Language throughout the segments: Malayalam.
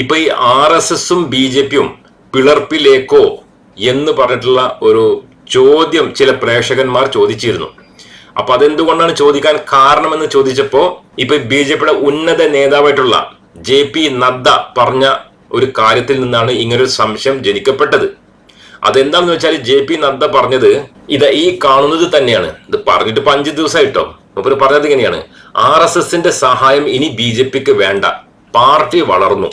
ഇപ്പൊ ഈ ആർ എസ് എസും ബി ജെ പിയും പിളർപ്പിലേക്കോ എന്ന് പറഞ്ഞിട്ടുള്ള ഒരു ചോദ്യം ചില പ്രേക്ഷകന്മാർ ചോദിച്ചിരുന്നു. അപ്പൊ അതെന്തുകൊണ്ടാണ് ചോദിക്കാൻ കാരണമെന്ന് ചോദിച്ചപ്പോ ഇപ്പൊ ബി ജെ പിയുടെ ഉന്നത നേതാവായിട്ടുള്ള ജെ പി നദ്ദ പറഞ്ഞ ഒരു കാര്യത്തിൽ നിന്നാണ് ഇങ്ങനൊരു സംശയം ജനിക്കപ്പെട്ടത്. അതെന്താണെന്ന് വെച്ചാൽ ജെ പി നദ്ദ പറഞ്ഞത് ഇത് ഈ കാണുന്നത് തന്നെയാണ്. ഇത് പറഞ്ഞിട്ട് അഞ്ച് ദിവസമായിട്ടോ അപ്പൊ പറഞ്ഞത് ഇങ്ങനെയാണ്. ആർ എസ് എസിന്റെ സഹായം ഇനി ബി ജെ പിക്ക് വേണ്ട. പാർട്ടി വളർന്നു.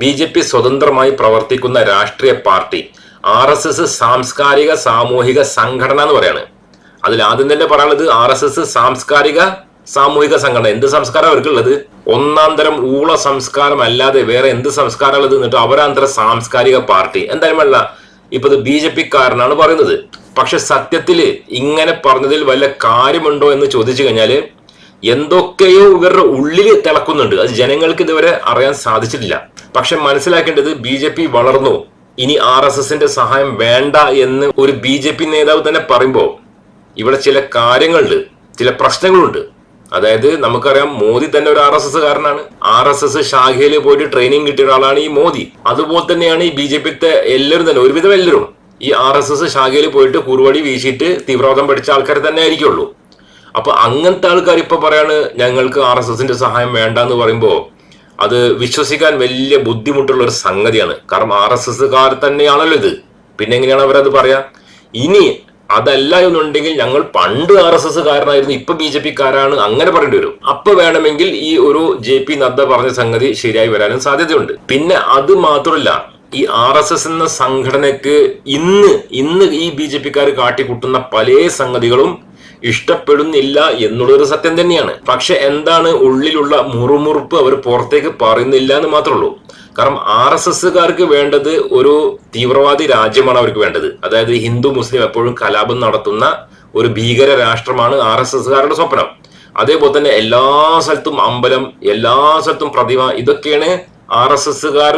ബി ജെ പി സ്വതന്ത്രമായി പ്രവർത്തിക്കുന്ന രാഷ്ട്രീയ പാർട്ടി ആർ എസ് എസ് സാംസ്കാരിക സാമൂഹിക സംഘടന എന്ന് പറയാണ്. അതിൽ ആദ്യം തന്നെ പറയാനുള്ളത് ആർ എസ് എസ് സാംസ്കാരിക സാമൂഹിക സംഘടന. എന്ത് സംസ്കാരം അവർക്കുള്ളത്? ഒന്നാം തരം ഊള സംസ്കാരം അല്ലാതെ വേറെ എന്ത് സംസ്കാരം ഉള്ളത് എന്നിട്ട് അവരാന്തര സാംസ്കാരിക പാർട്ടി. എന്തായാലും വേണ്ട ഇപ്പൊ ബി ജെ പി കാരനാണ് പറയുന്നത്. പക്ഷെ സത്യത്തിൽ ഇങ്ങനെ പറഞ്ഞതിൽ വല്ല കാര്യമുണ്ടോ എന്ന് ചോദിച്ചു കഴിഞ്ഞാൽ എന്തൊക്കെയോ ഇവരുടെ ഉള്ളിൽ തിളക്കുന്നുണ്ട്. അത് ജനങ്ങൾക്ക് ഇതുവരെ അറിയാൻ സാധിച്ചിട്ടില്ല. പക്ഷെ മനസ്സിലാക്കേണ്ടത് ബി ജെ പി വളർന്നു. ഇനി ആർ എസ് എസിന്റെ സഹായം വേണ്ട എന്ന് ഒരു ബി ജെ പി നേതാവ് തന്നെ പറയുമ്പോൾ ഇവിടെ ചില കാര്യങ്ങളുണ്ട് ചില പ്രശ്നങ്ങളുണ്ട്. അതായത് നമുക്കറിയാം മോദി തന്നെ ഒരു ആർ എസ് എസ് കാരനാണ് ആർ എസ് എസ് ശാഖയിൽ പോയിട്ട് ട്രെയിനിങ് കിട്ടിയ ഒരാളാണ് ഈ മോദി. അതുപോലെ തന്നെയാണ് ഈ ബി ജെ പിത്തെ എല്ലാവരും തന്നെ ഒരുവിധം എല്ലാവരും ഈ ആർ എസ് എസ് ശാഖയിൽ പോയിട്ട് കുറുവടി വീശിയിട്ട് തീവ്രവാദം പഠിച്ച ആൾക്കാർ തന്നെ ആയിരിക്കുള്ളൂ. അപ്പൊ അങ്ങനത്തെ ആൾക്കാർ ഇപ്പൊ പറയാണ് ഞങ്ങൾക്ക് ആർ എസ് എസിന്റെ സഹായം വേണ്ട എന്ന് പറയുമ്പോ അത് വിശ്വസിക്കാൻ വലിയ ബുദ്ധിമുട്ടുള്ള ഒരു സംഗതിയാണ്. കാരണം ആർ എസ് എസ്സുകാർ തന്നെയാണല്ലോ ഇത്. പിന്നെ എങ്ങനെയാണ് അവരത് പറയാ? ഇനി അതല്ല എന്നുണ്ടെങ്കിൽ ഞങ്ങൾ പണ്ട് ആർ എസ് എസ് കാരനായിരുന്നു ഇപ്പൊ ബി ജെ പി കാരാണ് അങ്ങനെ പറയേണ്ടി വരും. അപ്പൊ വേണമെങ്കിൽ ഈ ഒരു ജെ പി നദ്ദ പറഞ്ഞ സംഗതി ശരിയായി വരാനും സാധ്യതയുണ്ട്. പിന്നെ അത് മാത്രമല്ല ഈ ആർ എസ് എസ് എന്ന സംഘടനക്ക് ഇന്ന് ഇന്ന് ഈ ബി ജെ പിക്കാർ കാട്ടിക്കൂട്ടുന്ന പല സംഗതികളും ഇഷ്ടപ്പെടുന്നില്ല എന്നുള്ളൊരു സത്യം തന്നെയാണ്. പക്ഷെ എന്താണ് ഉള്ളിലുള്ള മുറുമുറുപ്പ് അവർ പുറത്തേക്ക് പറയുന്നില്ല എന്ന് മാത്രമേ ഉള്ളൂ. കാരണം ആർ എസ് എസ്സുകാർക്ക് വേണ്ടത് ഒരു തീവ്രവാദി രാജ്യമാണ് അവർക്ക് വേണ്ടത്. അതായത് ഹിന്ദു മുസ്ലിം എപ്പോഴും കലാപം നടത്തുന്ന ഒരു ഭീകര രാഷ്ട്രമാണ് ആർ എസ് എസ്സുകാരുടെ സ്വപ്നം. അതേപോലെ തന്നെ എല്ലാ സ്ഥലത്തും അമ്പലം എല്ലാ സ്ഥലത്തും പ്രതിമ ഇതൊക്കെയാണ് ആർ എസ് എസ്സുകാർ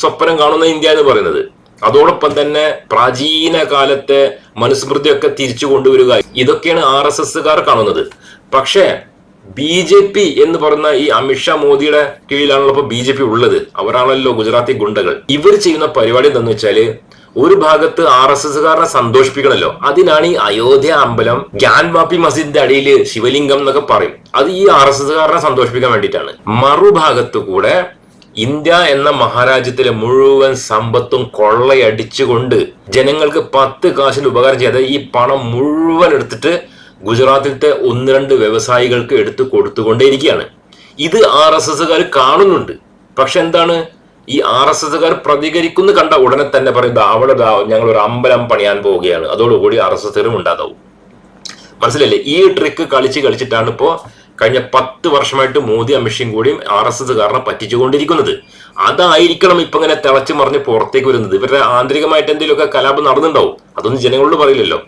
സ്വപ്നം കാണുന്ന ഇന്ത്യ എന്ന് പറയുന്നത്. അതോടൊപ്പം തന്നെ പ്രാചീന കാലത്തെ മനുസ്മൃതിയൊക്കെ തിരിച്ചു കൊണ്ടുവരിക. ഇതൊക്കെയാണ് ആർ എസ് എസ്സുകാർ കാണുന്നത്. പക്ഷേ ബി ജെ പി എന്ന് പറയുന്ന ഈ അമിത്ഷാ മോദിയുടെ കീഴിലാണല്ലോ ഇപ്പൊ ബി ജെ പി ഉള്ളത്. അവരാണല്ലോ ഗുജറാത്തി ഗുണ്ടകൾ. ഇവർ ചെയ്യുന്ന പരിപാടി എന്താന്ന് വെച്ചാൽ ഒരു ഭാഗത്ത് ആർ എസ് എസ്സുകാരനെ സന്തോഷിപ്പിക്കണല്ലോ. അതിനാണ് ഈ അയോധ്യ അമ്പലം ഗ്യാൻ വാപ്പി മസ്ജിദിന്റെ അടിയിൽ ശിവലിംഗം എന്നൊക്കെ പറയും. അത് ഈ ആർ എസ് എസ്സുകാരനെ സന്തോഷിപ്പിക്കാൻ വേണ്ടിയിട്ടാണ്. മറുഭാഗത്ത് കൂടെ ഇന്ത്യ എന്ന മഹാരാജ്യത്തിലെ മുഴുവൻ സമ്പത്തും കൊള്ളയടിച്ചുകൊണ്ട് ജനങ്ങൾക്ക് പത്ത് കാശിന് ഉപകാരം ചെയ്ത് ഈ പണം മുഴുവൻ എടുത്തിട്ട് ഗുജറാത്തിലത്തെ ഒന്ന് രണ്ട് വ്യവസായികൾക്ക് എടുത്തു കൊടുത്തുകൊണ്ടേയിരിക്കുകയാണ്. ഇത് ആർ എസ് എസ്സുകാർ കാണുന്നുണ്ട്. പക്ഷെ എന്താണ്? ഈ ആർ എസ് എസ്സുകാർ പ്രതികരിക്കുന്നു കണ്ട ഉടനെ തന്നെ പറയുന്നത് അവിടെ ഞങ്ങൾ ഒരു അമ്പലം പണിയാൻ പോവുകയാണ്. അതോടുകൂടി ആർ എസ് എസ്സുകാരും ഉണ്ടാകാവും മനസ്സിലല്ലേ ഈ ട്രിക്ക് കളിച്ച് കളിച്ചിട്ടാണ് ഇപ്പോ കഴിഞ്ഞ പത്ത് വർഷമായിട്ട് മോദി അമിത്ഷയും കൂടിയും ആർ എസ് എസ് കാരണം പറ്റിച്ചുകൊണ്ടിരിക്കുന്നത്. അതായിരിക്കണം ഇപ്പൊ ഇങ്ങനെ തിളച്ചു മറിഞ്ഞ് പുറത്തേക്ക് വരുന്നത്. ഇവരുടെ ആന്തരികമായിട്ട് എന്തെങ്കിലുമൊക്കെ കലാപം നടന്നുണ്ടാവും അതൊന്നും ജനങ്ങളോട് പറയില്ലല്ലോ.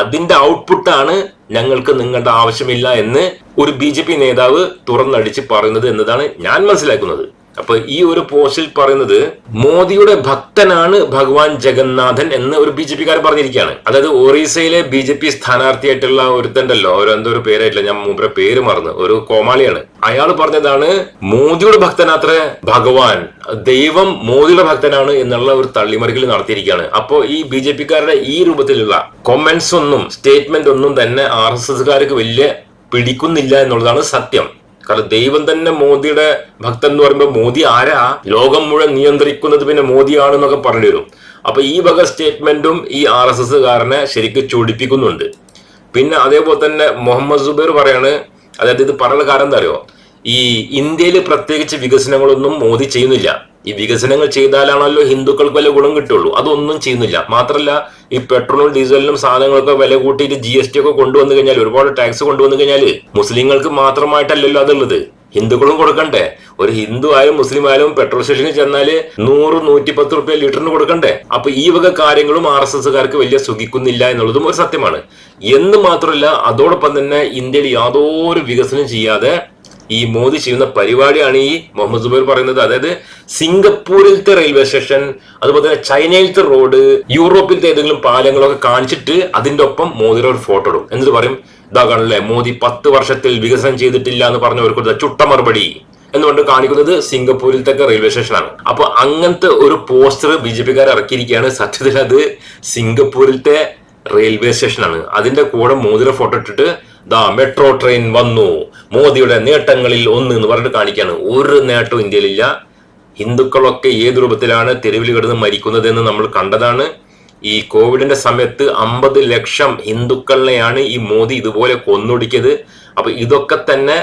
അതിന്റെ ഔട്ട്പുട്ടാണ് ഞങ്ങൾക്ക് നിങ്ങളുടെ ആവശ്യമില്ല എന്ന് ഒരു ബി നേതാവ് തുറന്നടിച്ച് പറയുന്നത് എന്നതാണ് ഞാൻ മനസ്സിലാക്കുന്നത്. അപ്പൊ ഈ ഒരു പോസ്റ്റിൽ പറയുന്നത് മോദിയുടെ ഭക്തനാണ് ഭഗവാൻ ജഗന്നാഥൻ എന്ന് ഒരു ബി ജെ പിക്കാരൻ പറഞ്ഞിരിക്കുകയാണ്. അതായത് ഒറീസയിലെ ബി ജെ പി സ്ഥാനാർത്ഥിയായിട്ടുള്ള ഒരുത്തണ്ടല്ലോ ഒരു എന്തോ ഒരു പേരായിട്ടില്ല. ഞാൻ മുമ്പേ പേര് മറന്നു. ഒരു കോമാളിയാണ്. അയാൾ പറഞ്ഞതാണ് മോദിയുടെ ഭക്തനാത്ര ഭഗവാൻ. ദൈവം മോദിയുടെ ഭക്തനാണ് എന്നുള്ള ഒരു തള്ളിമറിക്കൽ നടത്തിയിരിക്കുകയാണ്. അപ്പോ ഈ ബി ജെ പിക്കാരുടെ ഈ രൂപത്തിലുള്ള കൊമന്റ്സ് ഒന്നും സ്റ്റേറ്റ്മെന്റ് ഒന്നും തന്നെ ആർ എസ് എസ്കാർക്ക് വലിയ പിടിക്കുന്നില്ല എന്നുള്ളതാണ് സത്യം. കാരണം ദൈവം തന്നെ മോദിയുടെ ഭക്തൻ എന്ന് പറയുമ്പോൾ മോദി ആരാ? ലോകം മുഴുവൻ നിയന്ത്രിക്കുന്നത് പിന്നെ മോദിയാണെന്നൊക്കെ പറഞ്ഞു വരും അപ്പൊ ഈ വക സ്റ്റേറ്റ്മെന്റും ഈ ആർ എസ് എസ് കാരനെ ശരിക്കും ചൊടിപ്പിക്കുന്നുണ്ട്. പിന്നെ അതേപോലെ തന്നെ മുഹമ്മദ് സുബൈർ പറയാണ് അതായത് ഇത് പറയുന്ന കാരണം എന്താ അറിയോ? ഈ ഇന്ത്യയിൽ പ്രത്യേകിച്ച് വികസനങ്ങളൊന്നും മോദി ചെയ്യുന്നില്ല. ഈ വികസനങ്ങൾ ചെയ്താലാണല്ലോ ഹിന്ദുക്കൾക്ക് വല്ല ഗുണം കിട്ടുള്ളൂ. അതൊന്നും ചെയ്യുന്നില്ല. മാത്രമല്ല ഈ പെട്രോളും ഡീസലിനും സാധനങ്ങളൊക്കെ വില കൂട്ടിയിട്ട് ജി എസ് ടി ഒക്കെ കൊണ്ടുവന്നു കഴിഞ്ഞാൽ ഒരുപാട് ടാക്സ് കൊണ്ടുവന്നു കഴിഞ്ഞാൽ മുസ്ലിങ്ങൾക്ക് മാത്രമായിട്ടല്ലല്ലോ അതുള്ളത്. ഹിന്ദുക്കളും കൊടുക്കണ്ടേ? ഒരു ഹിന്ദു ആയാലും മുസ്ലിം ആയാലും പെട്രോൾ സ്റ്റേഷനിൽ ചെന്നാൽ നൂറ് നൂറ്റി പത്ത് റുപ്യ ലിറ്ററിന് കൊടുക്കണ്ടേ? അപ്പൊ ഈ വക കാര്യങ്ങളും ആർ എസ് എസ്സുകാർക്ക് വലിയ സുഖിക്കുന്നില്ല എന്നുള്ളതും ഒരു സത്യമാണ്. എന്ന് മാത്രമല്ല അതോടൊപ്പം തന്നെ ഇന്ത്യയിൽ യാതൊരു വികസനം ചെയ്യാതെ ഈ മോദി ചെയ്യുന്ന പരിപാടിയാണ് ഈ മുഹമ്മദ് സുബൈർ പറയുന്നത്. അതായത് സിംഗപ്പൂരിലത്തെ റെയിൽവേ സ്റ്റേഷൻ അതുപോലെ തന്നെ ചൈനയിലത്തെ റോഡ് യൂറോപ്പിലത്തെ ഏതെങ്കിലും പാലങ്ങളൊക്കെ കാണിച്ചിട്ട് അതിന്റെ ഒപ്പം മോദിയുടെ ഒരു ഫോട്ടോ ഇടും. എന്നിട്ട് പറയും ഇതാ കാണില്ലേ മോദി പത്ത് വർഷത്തിൽ വികസനം ചെയ്തിട്ടില്ല എന്ന് പറഞ്ഞ ഒരു കൊടുത്ത ചുട്ട മറുപടി. എന്നുകൊണ്ട് കാണിക്കുന്നത് സിംഗപ്പൂരിലത്തെ റെയിൽവേ സ്റ്റേഷനാണ്. അപ്പൊ അങ്ങനത്തെ ഒരു പോസ്റ്റർ ബി ജെ പിക്കാർ ഇറക്കിയിരിക്കുകയാണ്. സത്യത്തിൽ അത് സിംഗപ്പൂരിലത്തെ റെയിൽവേ സ്റ്റേഷനാണ്. അതിന്റെ കൂടെ മോദിയുടെ ഫോട്ടോ ഇട്ടിട്ട് ദാ മെട്രോ ട്രെയിൻ വന്നു. മോദിയുടെ നേട്ടങ്ങളിൽ ഒന്ന് എന്ന് പറഞ്ഞിട്ട് കാണിക്കാണ്. ഒരു നേട്ടവും ഇന്ത്യയിലില്ല. ഹിന്ദുക്കളൊക്കെ ഏത് രൂപത്തിലാണ് തെരുവിൽ കിടന്ന് മരിക്കുന്നതെന്ന് നമ്മൾ കണ്ടതാണ്. ഈ കോവിഡിന്റെ സമയത്ത് അമ്പത് ലക്ഷം ഹിന്ദുക്കളെയാണ് ഈ മോദി ഇതുപോലെ കൊന്നൊടുക്കിയത്. അപ്പൊ ഇതൊക്കെ തന്നെ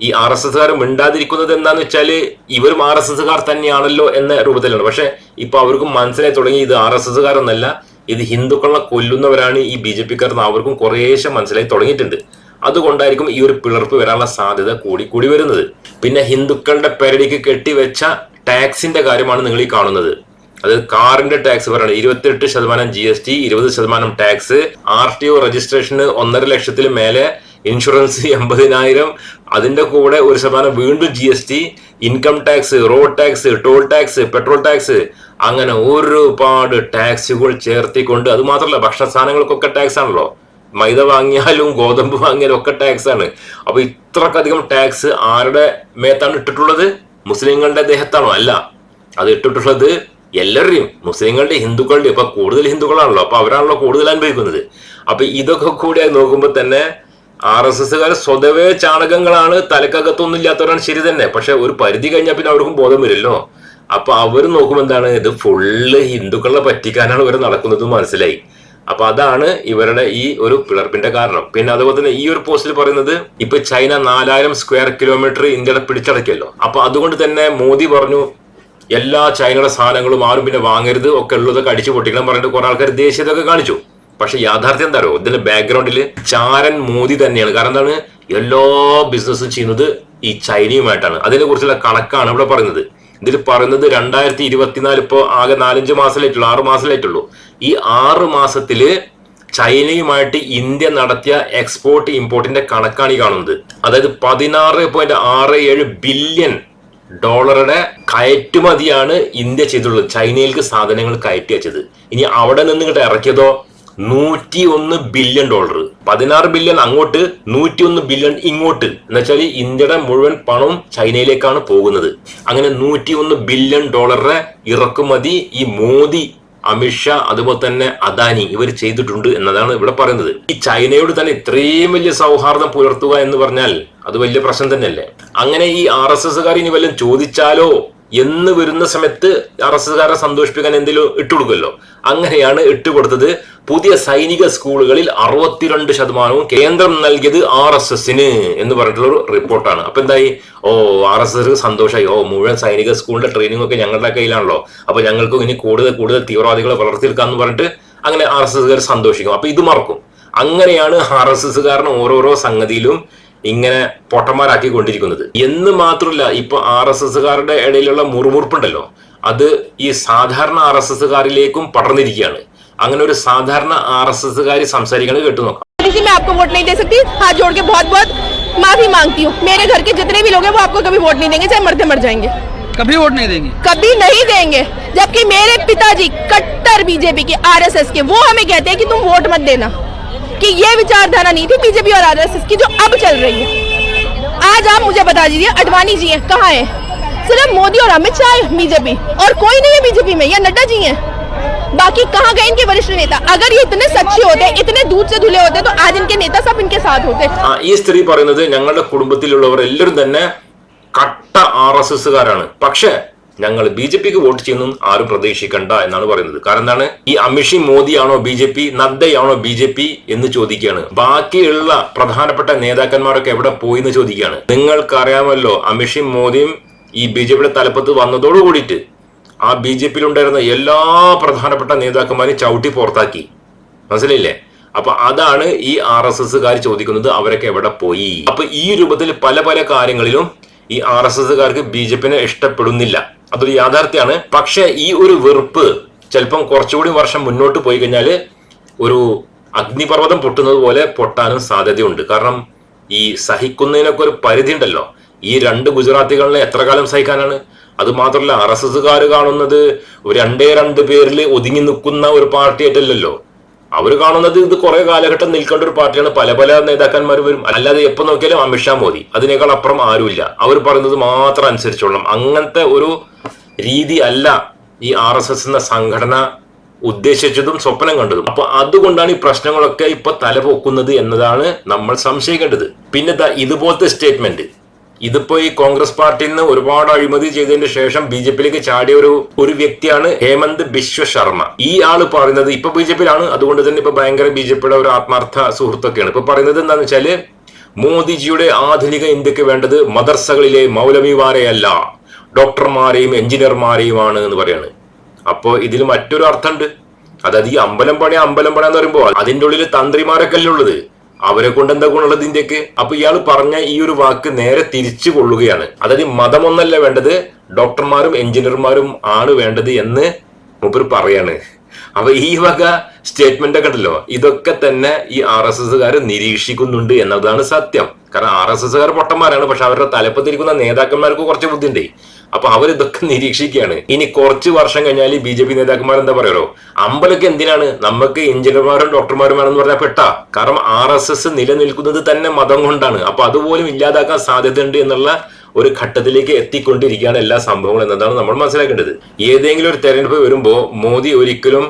ഈ ആർ എസ് എസ്കാർ മിണ്ടാതിരിക്കുന്നത് എന്താന്ന് വെച്ചാൽ ഇവരും ആർ എസ് എസ്കാർ തന്നെയാണല്ലോ എന്ന രൂപത്തിലാണ്. പക്ഷെ ഇപ്പൊ അവർക്കും മനസ്സിലായി തുടങ്ങി ഇത് ആർ എസ് എസ്കാരൊന്നല്ല ഇത് ഹിന്ദുക്കളെ കൊല്ലുന്നവരാണ് ഈ ബി ജെ പിക്കാർ അവർക്കും കുറേശ്ശെ മനസ്സിലായി തുടങ്ങിയിട്ടുണ്ട്. അതുകൊണ്ടായിരിക്കും ഈ ഒരു പിളർപ്പ് വരാനുള്ള സാധ്യത കൂടി കൂടി വരുന്നത്. പിന്നെ ഹിന്ദുക്കളുടെ പെരടിക്ക് കെട്ടിവെച്ച ടാക്സിന്റെ കാര്യമാണ് നിങ്ങൾ ഈ കാണുന്നത്. അത് കാറിന്റെ ടാക്സ് പറയുന്നത് ഇരുപത്തിയെട്ട് ശതമാനം ജി എസ് ടി ഇരുപത് ശതമാനം ടാക്സ് ആർ ടി ഒ രജിസ്ട്രേഷന് ഒന്നര ലക്ഷത്തിൽ മേലെ ഇൻഷുറൻസ് എൺപതിനായിരം അതിന്റെ കൂടെ ഒരു ശതമാനം വീണ്ടും G S T income tax road tax toll tax petrol tax അങ്ങനെ ഒരുപാട് ടാക്സുകൾ ചേർത്തിക്കൊണ്ട് അത് മാത്രമല്ല ഭക്ഷണ സാധനങ്ങൾക്കൊക്കെ ടാക്സ് ആണല്ലോ. മൈദ വാങ്ങിയാലും ഗോതമ്പ് വാങ്ങിയാലും ഒക്കെ ടാക്സ് ആണ്. അപ്പൊ ഇത്രക്കധികം ടാക്സ് ആരുടെ മേത്താണ് ഇട്ടിട്ടുള്ളത്? മുസ്ലിങ്ങളുടെ ദേഹത്താണോ? അല്ല. അത് ഇട്ടിട്ടുള്ളത് എല്ലാവരുടെയും മുസ്ലിങ്ങളുടെ ഹിന്ദുക്കളുടെയും ഇപ്പൊ കൂടുതൽ ഹിന്ദുക്കളാണല്ലോ. അപ്പൊ അവരാണല്ലോ കൂടുതൽ അനുഭവിക്കുന്നത്. അപ്പൊ ഇതൊക്കെ കൂടി നോക്കുമ്പോൾ തന്നെ ആർ എസ് എസ്സുകാർ സ്വതവേ ചാണകങ്ങളാണ് തലക്കകത്തൊന്നും ഇല്ലാത്തവരാണ് ശരി തന്നെ. പക്ഷെ ഒരു പരിധി കഴിഞ്ഞാൽ പിന്നെ അവർക്കും ബോധം വരില്ലോ അപ്പൊ അവർ നോക്കുമ്പോൾ എന്താണ്? ഇത് ഫുള്ള് ഹിന്ദുക്കളെ പറ്റിക്കാനാണ് ഇവർ നടക്കുന്നത് മനസ്സിലായി. അപ്പൊ അതാണ് ഇവരുടെ ഈ ഒരു പിളർപ്പിന്റെ കാരണം. പിന്നെ അതുപോലെ തന്നെ ഈ ഒരു പോസ്റ്റിൽ പറയുന്നത് ഇപ്പൊ ചൈന നാലായിരം സ്ക്വയർ കിലോമീറ്റർ ഇന്ത്യയുടെ പിടിച്ചടക്കിയല്ലോ. അപ്പൊ അതുകൊണ്ട് തന്നെ മോദി പറഞ്ഞു എല്ലാ ചൈനയുടെ സാധനങ്ങളും ആരും പിന്നെ വാങ്ങരുത് ഒക്കെ ഉള്ളതൊക്കെ അടിച്ചു പൊട്ടിക്കണം പറഞ്ഞിട്ട് കുറെ ആൾക്കാർ ദേശീയതൊക്കെ കാണിച്ചു. പക്ഷെ യാഥാർത്ഥ്യം എന്താ അറിയോ? ഇതിന്റെ ബാക്ക്ഗ്രൗണ്ടിൽ ചാരൻ മോദി തന്നെയാണ്. കാരണം എന്താണ്? എല്ലാ ബിസിനസ്സും ചെയ്യുന്നത് ഈ ചൈനയുമായിട്ടാണ്. അതിനെ കുറിച്ചുള്ള കണക്കാണ് ഇവിടെ പറയുന്നത്. ഇതിൽ പറയുന്നത് രണ്ടായിരത്തി ഇരുപത്തിനാല് ഇപ്പോൾ ആകെ നാലഞ്ച് മാസമായിട്ടുള്ളൂ ആറ് മാസമായിട്ടുള്ളൂ. ഈ ആറ് മാസത്തിൽ ചൈനയുമായിട്ട് ഇന്ത്യ നടത്തിയ എക്സ്പോർട്ട് ഇമ്പോർട്ടിന്റെ കണക്കാണ് ഈ കാണുന്നത്. അതായത് പതിനാറ് പോയിന്റ് ആറ് ഏഴ് ബില്യൺ ഡോളറുടെ കയറ്റുമതിയാണ് ഇന്ത്യ ചെയ്തിട്ടുള്ളത് ചൈനയിലേക്ക് സാധനങ്ങൾ കയറ്റി വെച്ചത്. ഇനി അവിടെ നിന്ന് ഇങ്ങോട്ട് ഇറക്കിയതോ നൂറ്റി ഒന്ന് ബില്യൺ ഡോളർ പതിനാറ് ബില്യൺ അങ്ങോട്ട് നൂറ്റി ഒന്ന് ബില്യൺ ഇങ്ങോട്ട്. എന്നുവെച്ചാൽ ഇന്ത്യയുടെ മുഴുവൻ പണവും ചൈനയിലേക്കാണ് പോകുന്നത്. അങ്ങനെ നൂറ്റി ഒന്ന് ബില്യൺ ഡോളറുടെ ഇറക്കുമതി ഈ മോദി അമിത്ഷാ അതുപോലെ തന്നെ അദാനി ഇവർ ചെയ്തിട്ടുണ്ട് എന്നതാണ് ഇവിടെ പറയുന്നത്. ഈ ചൈനയോട് തന്നെ ഇത്രയും വലിയ സൗഹാർദ്ദം പുലർത്തുക എന്ന് പറഞ്ഞാൽ അത് വലിയ പ്രശ്നം തന്നെയല്ലേ? അങ്ങനെ ഈ ആർ എസ് എസ്സുകാർ ഇനി വല്ലതും ചോദിച്ചാലോ? എന്ന് വരുന്ന സമയത്ത് ആർ എസ് എസ്കാരെ സന്തോഷിപ്പിക്കാൻ എന്തെങ്കിലും ഇട്ടുകൊടുക്കുമല്ലോ അങ്ങനെയാണ് ഇട്ടുകൊടുത്തത് പുതിയ സൈനിക സ്കൂളുകളിൽ അറുപത്തിരണ്ട് ശതമാനവും കേന്ദ്രം നൽകിയത് ആർ എസ് എസിന് എന്ന് പറഞ്ഞിട്ടുള്ള ഒരു റിപ്പോർട്ടാണ്. അപ്പൊ എന്തായി? ഓ ആർ എസ് എസ് സന്തോഷമായി ഓ മുഴുവൻ സൈനിക സ്കൂളിന്റെ ട്രെയിനിങ് ഒക്കെ ഞങ്ങളുടെ കയ്യിലാണല്ലോ. അപ്പൊ ഞങ്ങൾക്കും ഇനി കൂടുതൽ കൂടുതൽ തീവ്രവാദികളെ വളർത്തിയെടുക്കാന്ന് പറഞ്ഞിട്ട് അങ്ങനെ ആർ എസ് എസ്കാർ സന്തോഷിക്കും. അപ്പൊ ഇത് മറക്കും. അങ്ങനെയാണ് ആർ എസ് എസ്കാരന് ഓരോരോ സംഗതിയിലും ഇങ്ങനെ പൊട്ടന്മാരാക്കി കൊണ്ടിരിക്കുന്നത് എന്ന് മാത്രമല്ല ഇപ്പൊ ആർ എസ് എസ്സുകാരുടെ ഇടയിലുള്ള മുറുമുറുപ്പുണ്ടല്ലോ അത് ഈ സാധാരണ ആർ എസ് എസ്സുകാരിലേക്കും പടർന്നിരിക്കുകയാണ് അങ്ങനെ ഒരു സാധാരണ ആർ എസ് എസ്സുകാരി സംസാരിക്കുന്നത് കേട്ടു നോക്കാം जी मैं आपको वोट नहीं दे सकती हाथ जोड़ के बहुत बहुत माफी मांगती हूँ मेरे घर के जितने भी लोग हैं वो आपको कभी वोट नहीं देंगे चाहे मरते मर जाएंगे कभी वोट नहीं देंगे कभी नहीं देंगे जबकि मेरे पिताजी कट्टर बीजेपी के आरएसएस के वो हमें कहते हैं कि तुम वोट मत देना कि ये विचारधारा नहीं थी बीजेपी और आरएसएस की जो अब चल रही है आज आप मुझे बता दीजिए अडवाणी जी हैं कहाँ हैं सिर्फ मोदी और अमित शाह है बीजेपी और कोई नहीं है बीजेपी में या नड्डा जी हैं बाकी कहाँ गए इनके वरिष्ठ नेता अगर ये इतने सच्चे होते इतने दूध से धुले होते तो आज इनके नेता सब इनके साथ होते ആ ഈ സ്ത്രീ പറയുന്നത് ഞങ്ങളുടെ കുടുംബത്തിലുള്ളവർ എല്ലാവരും തന്നെ കട്ട ആർ എസ് എസ്സുകാരാണ് പക്ഷെ ഞങ്ങൾ ബി ജെ പിക്ക് വോട്ട് ചെയ്യുന്നു ആരും പ്രതീക്ഷിക്കണ്ട എന്നാണ് പറയുന്നത്. കാരണം എന്താണ്? ഈ അമിഷി മോദിയാണോ ബി ജെ പി നദ്ദയാണോ ബി ജെ പി എന്ന് ചോദിക്കുകയാണ്. ബാക്കിയുള്ള പ്രധാനപ്പെട്ട നേതാക്കന്മാരൊക്കെ എവിടെ പോയി എന്ന് ചോദിക്കുകയാണ്. നിങ്ങൾക്കറിയാമല്ലോ അമിഷി മോദിയും ഈ ബി ജെ പിയുടെ തലപ്പത്ത് വന്നതോടു കൂടിയിട്ട് ആ ബി ജെ പിയിലുണ്ടായിരുന്ന എല്ലാ പ്രധാനപ്പെട്ട നേതാക്കന്മാരെയും ചവിട്ടി പുറത്താക്കി. മനസ്സിലായില്ലേ? അപ്പൊ അതാണ് ഈ ആർ എസ് എസ്സുകാർ ചോദിക്കുന്നത് അവരൊക്കെ എവിടെ പോയി? അപ്പൊ ഈ രൂപത്തിൽ പല പല കാര്യങ്ങളിലും ഈ ആർ എസ് എസ്സുകാർക്ക് ബി ജെ പിനെ ഇഷ്ടപ്പെടുന്നില്ല. അതൊരു യാഥാർത്ഥ്യമാണ് പക്ഷേ ഈ ഒരു വെറുപ്പ് ചിലപ്പം കുറച്ചുകൂടി വർഷം മുന്നോട്ട് പോയി കഴിഞ്ഞാൽ ഒരു അഗ്നിപർവതം പൊട്ടുന്നത് പോലെ പൊട്ടാനും സാധ്യതയുണ്ട്. കാരണം ഈ സഹിക്കുന്നതിനൊക്കെ ഒരു പരിധി ഉണ്ടല്ലോ. ഈ രണ്ട് ഗുജറാത്തികളിലെ എത്ര കാലം സഹിക്കാനാണ്? അത് മാത്രമല്ല ആർ എസ് കാണുന്നത് രണ്ടേ രണ്ട് പേരിൽ ഒതുങ്ങി നിൽക്കുന്ന ഒരു പാർട്ടി ആയിട്ടല്ലല്ലോ. അവർ കാണുന്നത് ഇത് കുറെ കാലഘട്ടം നിൽക്കേണ്ട ഒരു പാർട്ടിയാണ്. പല പല നേതാക്കന്മാർ വരും. അല്ലാതെ എപ്പോ നോക്കിയാലും അമിത്ഷാ മോദി. അതിനേക്കാൾ അപ്പുറം ആരുമില്ല. അവർ പറയുന്നത് മാത്രം അനുസരിച്ചോളണം. അങ്ങനത്തെ ഒരു രീതി അല്ല ഈ ആർ എസ് എസ് എന്ന സംഘടന ഉദ്ദേശിച്ചതും സ്വപ്നം കണ്ടതും. അപ്പൊ അതുകൊണ്ടാണ് ഈ പ്രശ്നങ്ങളൊക്കെ ഇപ്പൊ തലപൊക്കുന്നത് എന്നതാണ് നമ്മൾ സംശയിക്കേണ്ടത്. പിന്നെ ഇതുപോലത്തെ സ്റ്റേറ്റ്മെന്റ്. ഇതിപ്പോ ഈ കോൺഗ്രസ് പാർട്ടിയിൽ നിന്ന് ഒരുപാട് അഴിമതി ചെയ്തതിന് ശേഷം ബി ജെ പിയിലേക്ക് ചാടിയ ഒരു ഒരു വ്യക്തിയാണ് ഹേമന്ത് ബിശ്വ ശർമ്മ. ഈ ആൾ പറയുന്നത് ഇപ്പൊ ബി ജെ പിയിലാണ്. അതുകൊണ്ട് തന്നെ ഇപ്പൊ ഭയങ്കര ബി ജെ പിയുടെ ഒരു ആത്മാർത്ഥ സുഹൃത്തൊക്കെയാണ്. ഇപ്പൊ പറയുന്നത് എന്താണെന്ന് വെച്ചാൽ മോദിജിയുടെ ആധുനിക ഇന്ത്യയ്ക്ക് വേണ്ടത് മദർസകളിലെ മൗലവിമാരെയല്ല ഡോക്ടർമാരെയും എഞ്ചിനീയർമാരെയുമാണ് എന്ന് പറയാണ്. അപ്പോ ഇതിൽ മറ്റൊരു അർത്ഥമുണ്ട്. അതായത് ഈ അമ്പലം പണി അമ്പലം പണി എന്ന് പറയുമ്പോൾ അതിന്റെ ഉള്ളിൽ തന്ത്രിമാരൊക്കെ അല്ലേ ഉള്ളത്. അവരെ കൊണ്ട് എന്താ ഗുണമുള്ളത് ഇന്ത്യയ്ക്ക്? അപ്പൊ ഇയാൾ പറഞ്ഞ ഈ ഒരു വാക്ക് നേരെ തിരിച്ചു കൊള്ളുകയാണ്. അതായത് മതമൊന്നല്ല വേണ്ടത് ഡോക്ടർമാരും എഞ്ചിനീയർമാരും ആണ് വേണ്ടത് എന്ന് മൂപ്പർ പറയാണ്. അപ്പൊ ഈ വക സ്റ്റേറ്റ്മെന്റ് ഒക്കെ ഉണ്ടല്ലോ ഇതൊക്കെ തന്നെ ഈ ആർ എസ് എസ്സുകാർ നിരീക്ഷിക്കുന്നുണ്ട് എന്നതാണ് സത്യം. കാരണം ആർ എസ് എസ്സുകാർ പൊട്ടന്മാരാണ് പക്ഷെ അവരുടെ തലപ്പത്തിരിക്കുന്ന നേതാക്കന്മാർക്ക് കുറച്ച് ബുദ്ധിയുണ്ട്. അപ്പൊ അവരിതൊക്കെ നിരീക്ഷിക്കുകയാണ്. ഇനി കുറച്ച് വർഷം കഴിഞ്ഞാൽ ബി ജെ പി നേതാക്കന്മാർ എന്താ പറയുമോ അമ്പലൊക്കെ എന്തിനാണ്? നമുക്ക് എഞ്ചിനീയർമാരും ഡോക്ടർമാരും വേണമെന്ന് പറഞ്ഞാൽ പെട്ട. കാരണം ആർ എസ് എസ് നിലനിൽക്കുന്നത് തന്നെ മതം കൊണ്ടാണ്. അപ്പൊ അതുപോലും ഇല്ലാതാക്കാൻ സാധ്യതയുണ്ട് എന്നുള്ള ഒരു ഘട്ടത്തിലേക്ക് എത്തിക്കൊണ്ടിരിക്കുകയാണ് എല്ലാ സംഭവങ്ങളും എന്നതാണ് നമ്മൾ മനസ്സിലാക്കേണ്ടത്. ഏതെങ്കിലും ഒരു തെരഞ്ഞെടുപ്പ് വരുമ്പോൾ മോദി ഒരിക്കലും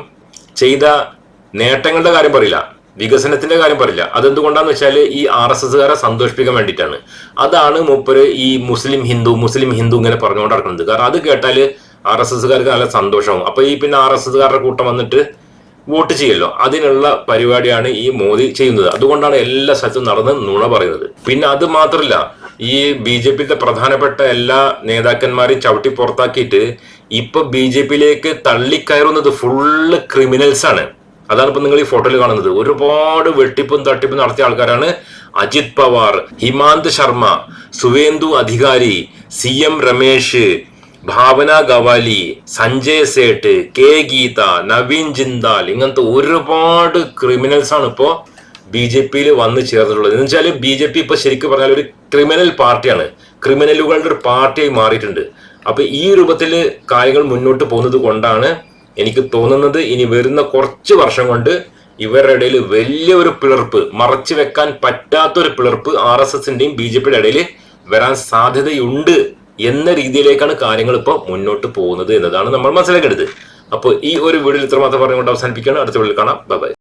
ചെയ്ത നേട്ടങ്ങളുടെ കാര്യം പറയില്ല. വികസനത്തിന്റെ കാര്യം പറയില്ല. അതെന്തുകൊണ്ടാന്ന് വെച്ചാൽ ഈ ആർ എസ് എസ്സുകാരെ സന്തോഷിപ്പിക്കാൻ വേണ്ടിയിട്ടാണ്. അതാണ് മൂപ്പര് ഈ മുസ്ലിം ഹിന്ദു മുസ്ലിം ഹിന്ദു ഇങ്ങനെ പറഞ്ഞുകൊണ്ട് നടക്കുന്നത്. കാരണം അത് കേട്ടാൽ ആർ എസ് എസ്സുകാർക്ക് നല്ല സന്തോഷമാവും. അപ്പൊ ഈ പിന്നെ ആർ എസ് എസ്സുകാരുടെ കൂട്ടം വന്നിട്ട് വോട്ട് ചെയ്യല്ലോ. അതിനുള്ള പരിപാടിയാണ് ഈ മോദി ചെയ്യുന്നത്. അതുകൊണ്ടാണ് എല്ലാ സ്ഥലത്തും നടന്ന് നുണ പറയുന്നത്. പിന്നെ അത് മാത്രമല്ല ഈ ബി ജെ പിയിലെ പ്രധാനപ്പെട്ട എല്ലാ നേതാക്കന്മാരെയും ചവിട്ടി പുറത്താക്കിയിട്ട് ഇപ്പൊ ബി ജെ പിയിലേക്ക് തള്ളിക്കയറുന്നത് ഫുള്ള് ക്രിമിനൽസ് ആണ്. അതാണ് ഇപ്പൊ നിങ്ങൾ ഈ ഫോട്ടോയിൽ കാണുന്നത്. ഒരുപാട് വെട്ടിപ്പും തട്ടിപ്പും നടത്തിയ ആൾക്കാരാണ് Ajith Pawar Himanta Sharma Suvendu Adhikari C M Ramesh Bhavana Gawali Sanjay Seth K Geetha Naveen Jindal ഇങ്ങനത്തെ ഒരുപാട് ക്രിമിനൽസ് ആണ് ഇപ്പോ ബി ജെ പിയിൽ വന്ന് ചേർന്നിട്ടുള്ളത്. എന്ന് വെച്ചാൽ ബി ജെ പി ഇപ്പൊ ശരിക്കും പറഞ്ഞാൽ ഒരു ക്രിമിനൽ പാർട്ടിയാണ്. ക്രിമിനലുകളുടെ ഒരു പാർട്ടിയായി മാറിയിട്ടുണ്ട്. അപ്പൊ ഈ രൂപത്തിൽ കാര്യങ്ങൾ മുന്നോട്ട് പോകുന്നത് കൊണ്ടാണ് എനിക്ക് തോന്നുന്നത് ഇനി വരുന്ന കുറച്ച് വർഷം കൊണ്ട് ഇവരുടെ ഇടയിൽ വലിയ ഒരു പിളർപ്പ് മറച്ചു വെക്കാൻ പറ്റാത്തൊരു പിളർപ്പ് ആർ എസ് എസിന്റെയും ബി ജെ പിയുടെ ഇടയിൽ വരാൻ സാധ്യതയുണ്ട് എന്ന രീതിയിലേക്കാണ് കാര്യങ്ങൾ ഇപ്പോൾ മുന്നോട്ട് പോകുന്നത് എന്നതാണ് നമ്മൾ മനസ്സിലാക്കേണ്ടത്. അപ്പോൾ ഈ ഒരു വീഡിയോയിൽ ഇത്രമാത്രം പറഞ്ഞുകൊണ്ട് അവസാനിപ്പിക്കുകയാണ്. അടുത്ത വീഡിയോയിൽ കാണാം. ബൈ